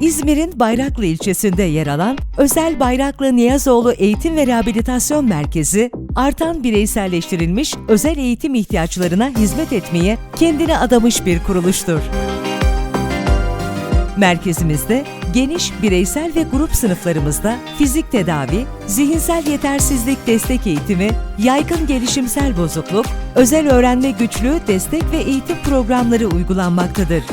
İzmir'in Bayraklı ilçesinde yer alan Özel Bayraklı Niyazoğlu Eğitim ve Rehabilitasyon Merkezi, artan bireyselleştirilmiş özel eğitim ihtiyaçlarına hizmet etmeye kendine adamış bir kuruluştur. Merkezimizde geniş bireysel ve grup sınıflarımızda fizik tedavi, zihinsel yetersizlik destek eğitimi, yaygın gelişimsel bozukluk, özel öğrenme güçlüğü destek ve eğitim programları uygulanmaktadır.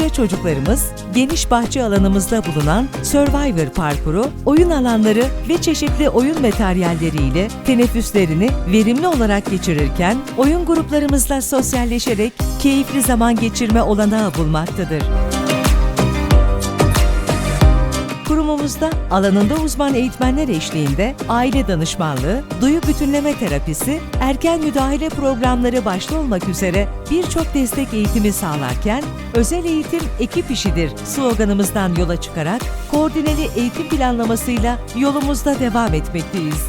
Ayrıca çocuklarımız geniş bahçe alanımızda bulunan Survivor parkuru, oyun alanları ve çeşitli oyun materyalleriyle teneffüslerini verimli olarak geçirirken oyun gruplarımızla sosyalleşerek keyifli zaman geçirme olanağı bulmaktadır. Kurumumuzda alanında uzman eğitmenler eşliğinde aile danışmanlığı, duyu bütünleme terapisi, erken müdahale programları başta olmak üzere birçok destek eğitimi sağlarken, özel eğitim ekip işidir sloganımızdan yola çıkarak koordineli eğitim planlamasıyla yolumuzda devam etmekteyiz.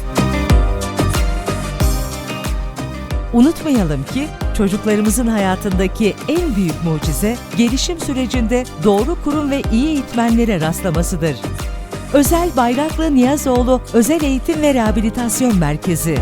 Unutmayalım ki çocuklarımızın hayatındaki en büyük mucize gelişim sürecinde doğru kurum ve iyi eğitmenlere rastlamasıdır. Özel Bayraklı Niyazoğlu Özel Eğitim ve Rehabilitasyon Merkezi